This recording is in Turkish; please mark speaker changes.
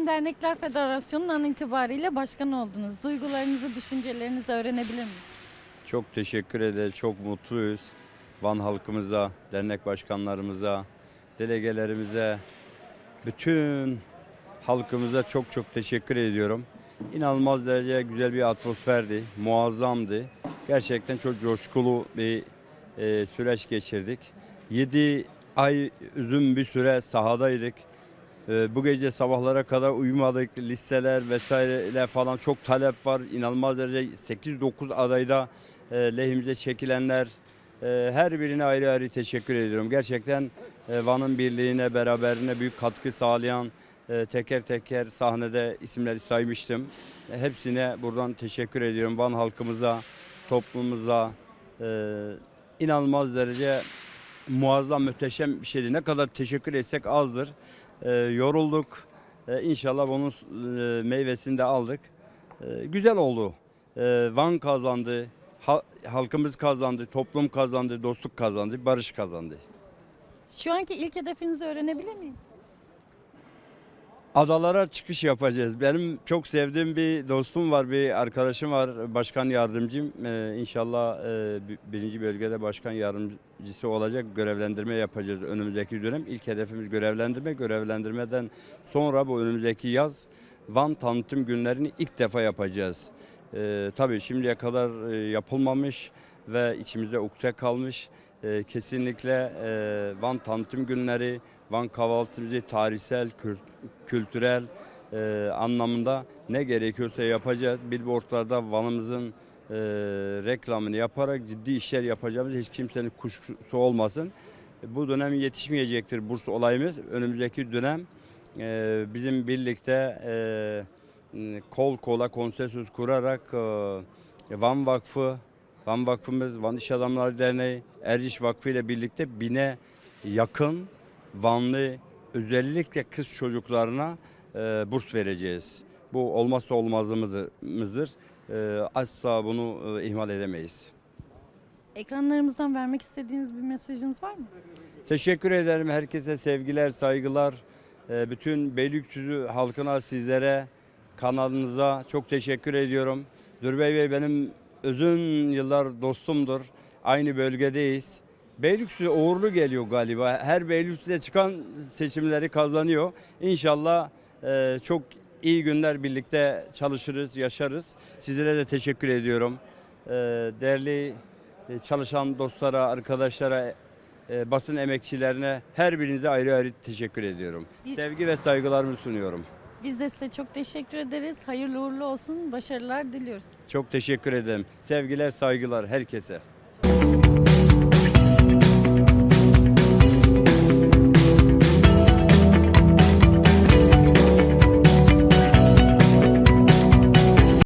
Speaker 1: Van Dernekler Federasyonu'nun an itibariyle başkan oldunuz. Duygularınızı, düşüncelerinizi öğrenebilir miyiz?
Speaker 2: Çok teşekkür ederiz, çok mutluyuz. Van halkımıza, dernek başkanlarımıza, delegelerimize, bütün halkımıza çok çok teşekkür ediyorum. İnanılmaz derece güzel bir atmosferdi, muazzamdı. Gerçekten çok coşkulu bir e, süreç geçirdik. 7 ay uzun bir süre sahadaydık. E, bu gece sabahlara kadar uyumadık. Listeler vesaireler falan çok talep var. İnanılmaz derece 8-9 adayda e, lehimize çekilenler. E, her birine ayrı ayrı teşekkür ediyorum. Gerçekten e, Van'ın birliğine, beraberine büyük katkı sağlayan e, teker teker sahnede isimleri saymıştım. Hepsine buradan teşekkür ediyorum. Van halkımıza, toplumumuza inanılmaz derece muazzam, muhteşem bir şeydi. Ne kadar teşekkür etsek azdır. E, yorulduk. E, inşallah bunun e, meyvesini de aldık. E, güzel oldu. E, Van kazandı, ha- halkımız kazandı, toplum kazandı, dostluk kazandı, barış kazandı.
Speaker 1: Şu anki ilk hedefinizi öğrenebilir miyim?
Speaker 2: Adalara çıkış yapacağız. Benim çok sevdiğim bir dostum var, bir arkadaşım var, başkan yardımcım. Ee, inşallah e, bi- birinci bölgede başkan yardımcısı olacak, görevlendirme yapacağız önümüzdeki dönem. İlk hedefimiz görevlendirme, görevlendirmeden sonra bu önümüzdeki yaz Van tanıtım günlerini ilk defa yapacağız. Ee, tabii şimdiye kadar e, yapılmamış ve içimizde ukde kalmış. Ee, kesinlikle e, Van tanıtım günleri, Van kahvaltımızı tarihsel, kültürel e, anlamında ne gerekiyorsa yapacağız. Billboardlarda Van'ımızın e, reklamını yaparak ciddi işler yapacağımız hiç kimsenin kuşkusu olmasın. Bu dönem yetişmeyecektir burs olayımız. Önümüzdeki dönem e, bizim birlikte e, kol kola konsensüs kurarak e, Van Vakfı, Van Vakfımız, Van İş Adamları Derneği, Erciş Vakfı ile birlikte bine yakın Vanlı özellikle kız çocuklarına e, burs vereceğiz. Bu olmazsa olmazımızdır. E, asla bunu e, ihmal edemeyiz.
Speaker 1: Ekranlarımızdan vermek istediğiniz bir mesajınız var mı?
Speaker 2: Teşekkür ederim herkese sevgiler, saygılar. E, bütün Beylikdüzü halkına, sizlere, kanalınıza çok teşekkür ediyorum. Dürbey Bey benim uzun yıllar dostumdur. Aynı bölgedeyiz. Beylikdüzü uğurlu geliyor galiba. Her Beylikdüzü'de çıkan seçimleri kazanıyor. İnşallah e, çok iyi günler birlikte çalışırız, yaşarız. Sizlere de teşekkür ediyorum. E, değerli e, çalışan dostlara, arkadaşlara, e, basın emekçilerine her birinize ayrı ayrı teşekkür ediyorum. Sevgi ve saygılarımı sunuyorum.
Speaker 1: Biz de size çok teşekkür ederiz. Hayırlı uğurlu olsun. Başarılar diliyoruz.
Speaker 2: Çok teşekkür ederim. Sevgiler, saygılar herkese.